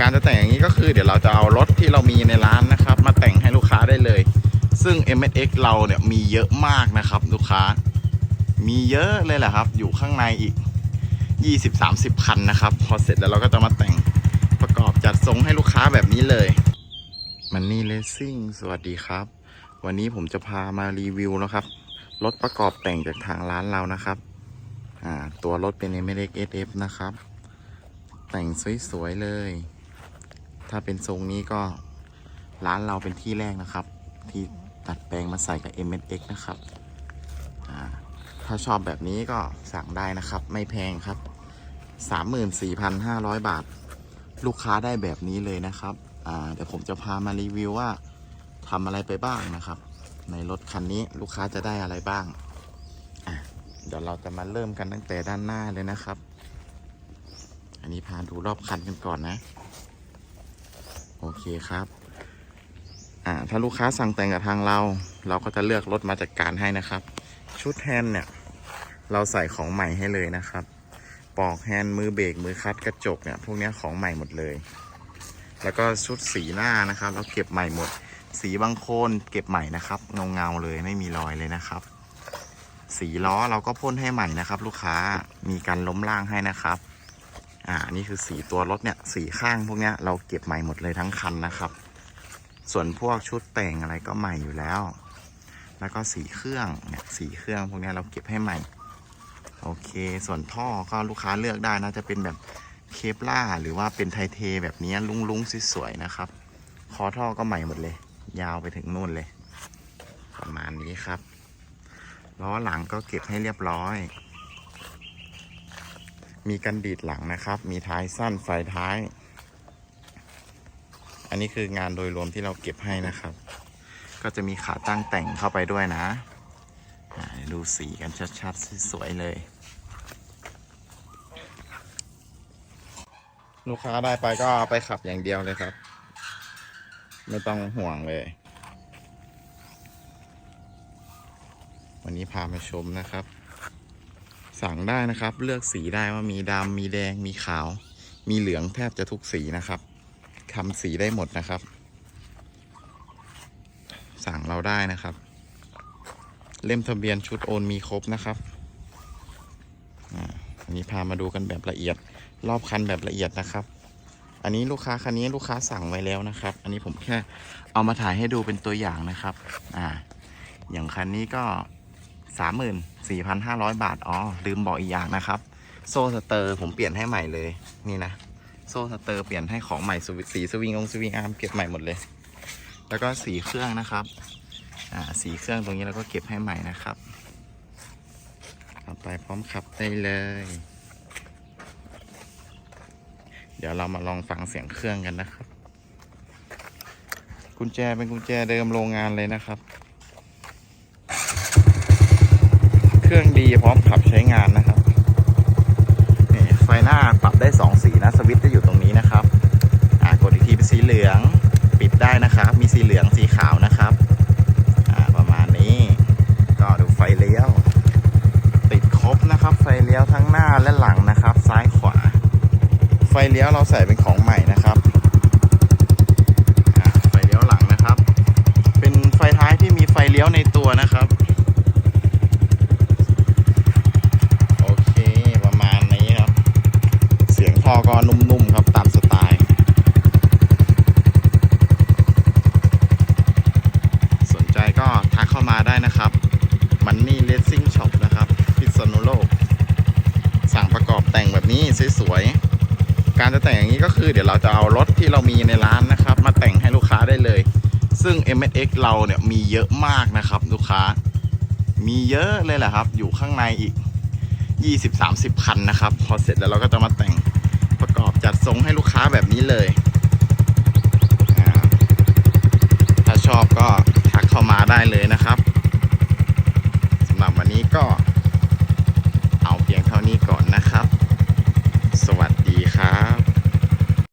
การจะแต่งอย่างนี้ก็คือเดี๋ยวเราจะเอารถที่เรามีในร้านนะครับ มาแต่งให้ลูกค้าได้เลย ซึ่ง m s x เราเนี่ยมีเยอะมากนะครับ ลูกค้า มีเยอะเลยแหละครับ อยู่ข้างในอีก 20-30 คันนะครับ พอเสร็จแล้วเราก็จะมาแต่งประกอบจัดทรงให้ลูกค้าแบบนี้เลยมันนี่เลสซิ่งสวัสดีครับ วันนี้ผมจะพามารีวิวนะครับรถประกอบแต่งจากทางร้านเรานะครับตัวรถเป็น m s x SF นะครับ แต่งสวย ๆ เลย ถ้าเป็นทรงนี้ก็ร้านเราเป็นที่แรกนะครับ ที่ตัดแปลงมาใส่กับ m s x นะครับ ถ้าชอบแบบนี้ก็สั่งได้นะครับ ไม่แพงครับ 34,500 บาท ลูกค้าได้แบบนี้เลยนะครับ เดี๋ยวผมจะพามารีวิวว่าทำอะไรไปบ้างนะครับ ในรถคันนี้ลูกค้าจะได้อะไรบ้าง เดี๋ยวเราจะมาเริ่มกันตั้งแต่ด้านหน้าเลยนะครับ อันนี้พาดูรอบคันกันก่อนนะ โอเคครับ อ่า ถ้าลูกค้าสั่งแต่งกับทางเรา เราก็จะเลือกรถมาจัดการให้นะครับ ชุดแฮนด์เนี่ย เราใส่ของใหม่ให้เลยนะครับ ปอกแฮนด์มือเบรกมือคัดกระจกเนี่ย พวกนี้ของใหม่หมดเลย แล้วก็ชุดสีหน้านะครับ เราเก็บใหม่หมด สีบางโคนเก็บใหม่นะครับเงาเงาเลยไม่มีรอยเลยนะครับ สีล้อเราก็พ่นให้ใหม่นะครับ ลูกค้ามีการล้มล่างให้นะครับ อ่านี่คือสีตัวรถเนี่ยสีข้างพวกเนี้ยเราเก็บใหม่หมดเลยทั้งคันนะครับ ส่วนพวกชุดแต่งอะไรก็ใหม่อยู่แล้ว แล้วก็สีเครื่องเนี่ยสีเครื่องพวกเนี้ยเราเก็บให้ใหม่ โอเค ส่วนท่อก็ลูกค้าเลือกได้นะจะเป็นแบบเคปล่าหรือว่าเป็นไทเทแบบนี้ลุงๆสวยๆนะครับ คอท่อก็ใหม่หมดเลย ยาวไปถึงนู่นเลย ประมาณนี้ครับล้อหลังก็เก็บให้เรียบร้อย มีกันดีดหลังนะครับ มีท้ายสั้นไฟท้าย อันนี้คืองานโดยรวมที่เราเก็บให้นะครับ ก็จะมีขาตั้งแต่งเข้าไปด้วยนะ ดูสีกันชัดๆสวยๆเลย ลูกค้าได้ไปก็ไปขับอย่างเดียวเลยครับ ไม่ต้องห่วงเลย วันนี้พามาชมนะครับ สั่งได้นะครับ เลือกสีได้ว่ามีดำมีแดงมีขาว มีเหลืองแทบจะทุกสีนะครับทำสีได้หมดนะครับ สั่งเราได้นะครับ เล่มทะเบียนชุดโอนมีครบนะครับอันนี้พามาดูกันแบบละเอียด รอบคันแบบละเอียดนะครับ อันนี้ลูกค้าคันนี้ลูกค้าสั่งไว้แล้วนะครับ อันนี้ผมแค่เอามาถ่ายให้ดูเป็นตัวอย่างนะครับ อ่า อย่างคันนี้ก็ สามหมื่นสี่พันห้าร้อยบาท อ๋อ ลืมบอกอีกอย่างนะครับ โซ่สเตอร์ผมเปลี่ยนให้ใหม่เลย นี่นะ โซ่สเตอร์เปลี่ยนให้ของใหม่สวิสีสวิงองสวิงอาร์มเก็บใหม่หมดเลย แล้วก็สีเครื่องนะครับ อ่า สีเครื่องตรงนี้เราก็เก็บให้ใหม่นะครับเอาไปพร้อมขับได้เลย เดี๋ยวเรามาลองฟังเสียงเครื่องกันนะครับ กุญแจเป็นกุญแจเดิมโรงงานเลยนะครับ เครื่องดีพร้อมขับใช้งานนะครับนี่ไฟหน้าปรับได้สองสีนะสวิตช์จะอยู่ตรงนี้นะครับอ่ากดอีกทีเป็นสีเหลืองปิดได้นะครับ มีสีเหลืองสีขาวนะครับอ่าประมาณนี้ ก็ดูไฟเลี้ยว ติดครบนะครับ ไฟเลี้ยวทั้งหน้าและหลังนะครับ ซ้ายขวา ไฟเลี้ยวเราใส่เป็นของใหม่นะครับไฟเลี้ยวหลังนะครับ เป็นไฟท้ายที่มีไฟเลี้ยวในตัวนะครับ โอเค ประมาณนี้ครับ เสียงท่ อก็นุ่มๆครับตามสไตล์ สนใจก็ทักเข้ามาได้นะครับมันนี่เลสซิ่งช็อปนะครับ พิษณุโลก สั่งประกอบแต่งแบบนี้สวยๆการจะแต่งอย่างนี้ก็คือเดี๋ยวเราจะเอารถที่เรามีในร้านนะครับ มาแต่งให้ลูกค้าได้เลย ซึ่ง m s x เราเนี่ยมีเยอะมากนะครับ ลูกค้า มีเยอะเลยแหละครับ อยู่ข้างในอีก 20-30 คันนะครับ พอเสร็จแล้วเราก็จะมาแต่ง ส่งให้ลูกค้าแบบนี้เลยถ้าชอบก็ทักเข้ามาได้เลยนะครับ